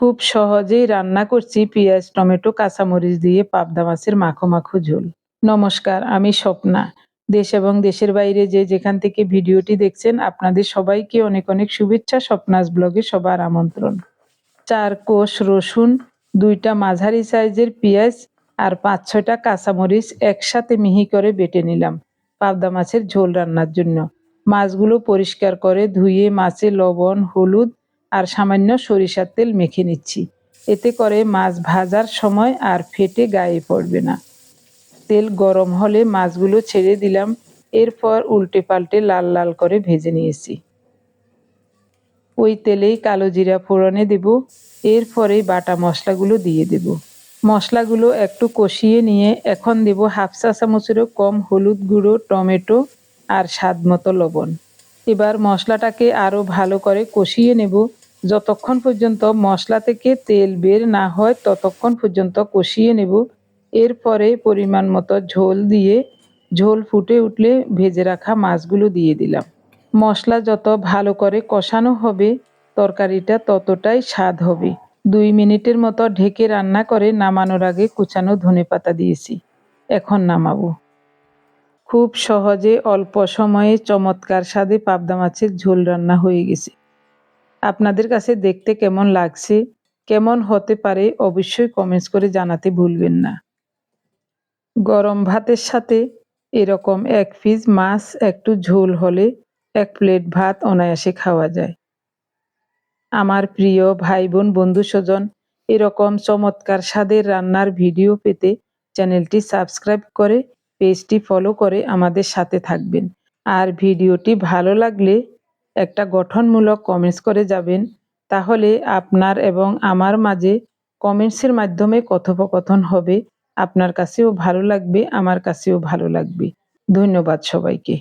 খুব সহজেই রান্না করছি পেঁয়াজ, টমেটো, কাঁচামরিচ দিয়ে পাবদা মাছের মাখো মাখো ঝোল। নমস্কার, আমি স্বপ্না। দেশ এবং দেশের বাইরে যে যেখান থেকে ভিডিওটি দেখছেন, আপনাদের সবাইকে অনেক অনেক শুভেচ্ছা, স্বপ্নাস ব্লগে সবার আমন্ত্রণ। চার কোষ রসুন, দুইটা মাঝারি সাইজের পেঁয়াজ আর পাঁচ ছয়টা কাঁচামরিচ একসাথে মিহি করে বেটে নিলাম পাবদা মাছের ঝোল রান্নার জন্য। মাছগুলো পরিষ্কার করে ধুয়ে মাছে লবণ, হলুদ আর সামান্য সরিষার তেল মেখে নিচ্ছি। এতে করে মাছ ভাজার সময় আর ফেটে গায়ে পড়বে না। তেল গরম হলে মাছগুলো ছেড়ে দিলাম। এরপর উল্টে পাল্টে লাল লাল করে ভেজে নিয়েছি। ওই তেলেই কালো জিরা ফোড়নে দেব। এরপরেই বাটা মশলাগুলো দিয়ে দেব। মশলাগুলো একটু কষিয়ে নিয়ে এখন দেব হাফ চা চামচেরও কম হলুদ গুঁড়ো, টমেটো আর স্বাদ মতো লবণ। এবার মশলাটাকে আরও ভালো করে কষিয়ে নেব। যতক্ষণ পর্যন্ত মশলা থেকে তেল বের না হয়, ততক্ষণ পর্যন্ত কষিয়ে নেব। এরপরে পরিমাণ মতো ঝোল দিয়ে ঝোল ফুটে উঠলে ভেজে রাখা মাছগুলো দিয়ে দিলাম। মশলা যত ভালো করে কষানো হবে, তরকারিটা ততটাই স্বাদ হবে। দুই মিনিটের মতো ঢেকে রান্না করে নামানোর আগে কুচানো ধনে পাতা দিয়েছি। এখন নামাবো। খুব সহজে অল্প সময়ে চমৎকার স্বাদে পাবদা মাছের ঝোল রান্না হয়ে গেছে। আপনাদের কাছে দেখতে কেমন লাগছে, কেমন হতে পারে অবশ্যই কমেন্টস করে জানাতে ভুলবেন না। গরম ভাতের সাথে এরকম এক পিস মাছ, একটু ঝোল হলে এক প্লেট ভাত অনায়াসে খাওয়া যায়। আমার প্রিয় ভাই বোন বন্ধু স্বজন, এরকম চমৎকার স্বাদের রান্নার ভিডিও পেতে চ্যানেলটি সাবস্ক্রাইব করে পেজটি ফলো করে আমাদের সাথে থাকবেন। আর ভিডিওটি ভালো লাগলে একটা গঠনমূলক কমেন্টস করে যাবেন, তাহলে আপনার এবং আমার মাঝে কমেন্টসের মাধ্যমে কথোপকথন হবে। আপনার কাছেও ভালো লাগবে, আমার কাছেও ভালো লাগবে। ধন্যবাদ সবাইকে।